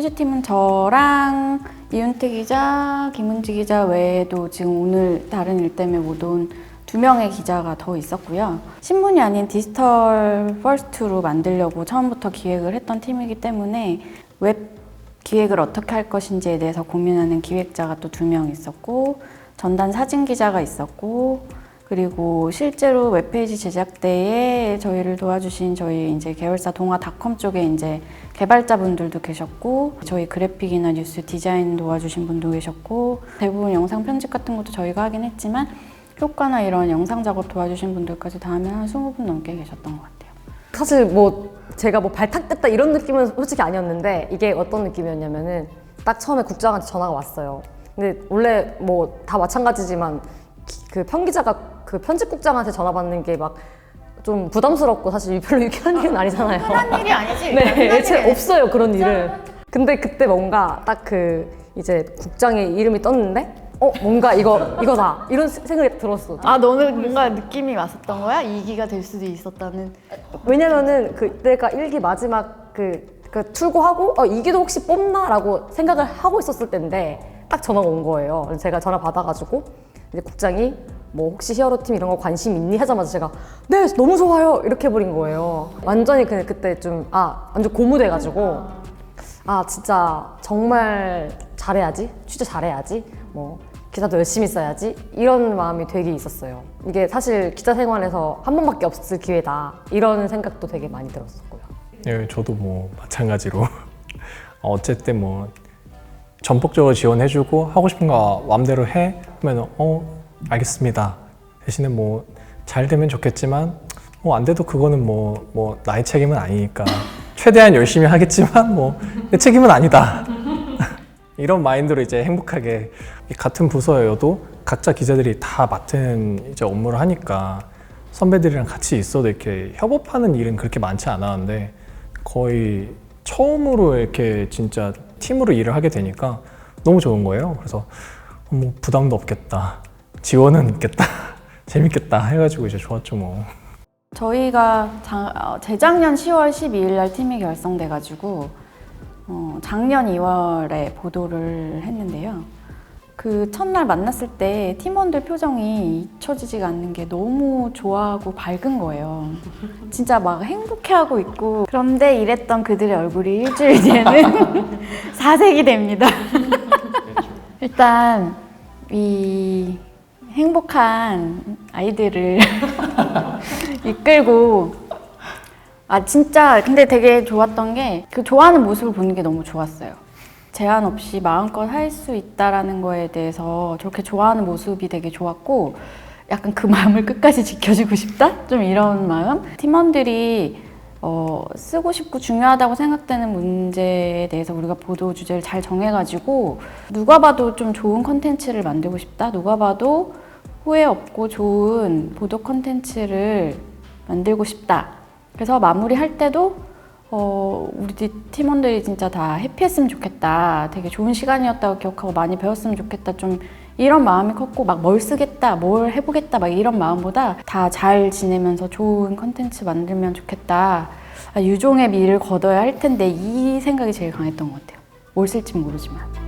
취재팀은 저랑 이윤태 기자, 김은지 기자 외에도 지금 오늘 다른 일 때문에 못 온 두 명의 기자가 더 있었고요. 신문이 아닌 디지털 퍼스트로 만들려고 처음부터 기획을 했던 팀이기 때문에 웹 기획을 어떻게 할 것인지에 대해서 고민하는 기획자가 또 두 명 있었고 전단 사진 기자가 있었고 그리고 실제로 웹페이지 제작 때에 저희를 도와주신 저희 이제 계열사 동아닷컴 쪽에 이제 개발자분들도 계셨고 저희 그래픽이나 뉴스 디자인 도와주신 분도 계셨고 대부분 영상 편집 같은 것도 저희가 하긴 했지만 효과나 이런 영상 작업 도와주신 분들까지 다 하면 한 20분 넘게 계셨던 것 같아요. 사실 뭐 제가 뭐 발탁됐다 이런 느낌은 솔직히 아니었는데 이게 어떤 느낌이었냐면은 딱 처음에 국장한테 전화가 왔어요. 근데 원래 뭐 다 마찬가지지만 기- 그 편기자가 그 편집국장한테 전화 받는 게 막 좀 부담스럽고 사실 별로 유쾌한 일은 아니잖아요. 흔한 일이 아니지. 네, 애초에 없어요 그런 일은. 근데 그때 뭔가 딱 그 이제 국장의 이름이 떴는데 어 뭔가 이거 이거다 이런 생각이 들었어. 아 너는 뭔가 느낌이 왔었던 거야? 이기가 될 수도 있었다는. 왜냐면은 그때가 일기 마지막 그, 그 출고하고 어, 이기도 혹시 뽑나라고 생각을 하고 있었을 때인데 딱 전화가 온 거예요. 그래서 제가 전화 받아가지고 이제 국장이 뭐 혹시 히어로 팀 이런 거 관심 있니? 하자마자 제가 네 너무 좋아요! 이렇게 해버린 거예요. 완전히 그 그때 좀 아 완전 고무돼가지고 아 진짜 정말 잘해야지? 취재 잘해야지? 뭐 기사도 열심히 써야지? 이런 마음이 되게 있었어요. 이게 사실 기자 생활에서 한 번밖에 없을 기회다. 이런 생각도 되게 많이 들었었고요. 예, 저도 뭐 마찬가지로 어, 어쨌든 뭐 전폭적으로 지원해주고 하고 싶은 거 마음대로 해 하면 어 알겠습니다. 대신에 뭐 잘 되면 좋겠지만 뭐 안 돼도 그거는 뭐 뭐 나의 책임은 아니니까. 최대한 열심히 하겠지만 뭐 내 책임은 아니다. 이런 마인드로 이제 행복하게 같은 부서여도 각자 기자들이 다 맡은 이제 업무를 하니까 선배들이랑 같이 있어도 이렇게 협업하는 일은 그렇게 많지 않았는데 거의 처음으로 이렇게 진짜 팀으로 일을 하게 되니까 너무 좋은 거예요. 그래서 뭐 부담도 없겠다, 지원은 있겠다, 재밌겠다 해가지고 이제 좋았죠 뭐. 저희가 자- 어, 재작년 10월 12일 날 팀이 결성돼가지고 어, 작년 2월에 보도를 했는데요. 그 첫날 만났을 때 팀원들 표정이 잊혀지지가 않는 게 너무 좋아하고 밝은 거예요. 진짜 막 행복해하고 있고 그런데 이랬던 그들의 얼굴이 일주일 뒤에는 사색이 됩니다. 일단 이 행복한 아이들을 이끌고 아 진짜 근데 되게 좋았던 게 그 좋아하는 모습을 보는 게 너무 좋았어요. 제한 없이 마음껏 할 수 있다라는 거에 대해서 저렇게 좋아하는 모습이 되게 좋았고 약간 그 마음을 끝까지 지켜주고 싶다? 좀 이런 마음? 팀원들이 어, 쓰고 싶고 중요하다고 생각되는 문제에 대해서 우리가 보도 주제를 잘 정해가지고 누가 봐도 좀 좋은 컨텐츠를 만들고 싶다? 누가 봐도 후회 없고 좋은 보도 컨텐츠를 만들고 싶다. 그래서 마무리할 때도 어, 우리 팀원들이 진짜 다 해피했으면 좋겠다. 되게 좋은 시간이었다고 기억하고 많이 배웠으면 좋겠다. 좀 이런 마음이 컸고 막 뭘 쓰겠다, 뭘 해보겠다, 막 이런 마음보다 다 잘 지내면서 좋은 컨텐츠 만들면 좋겠다. 아, 유종의 미를 거둬야 할 텐데 이 생각이 제일 강했던 것 같아요. 뭘 쓸지 모르지만.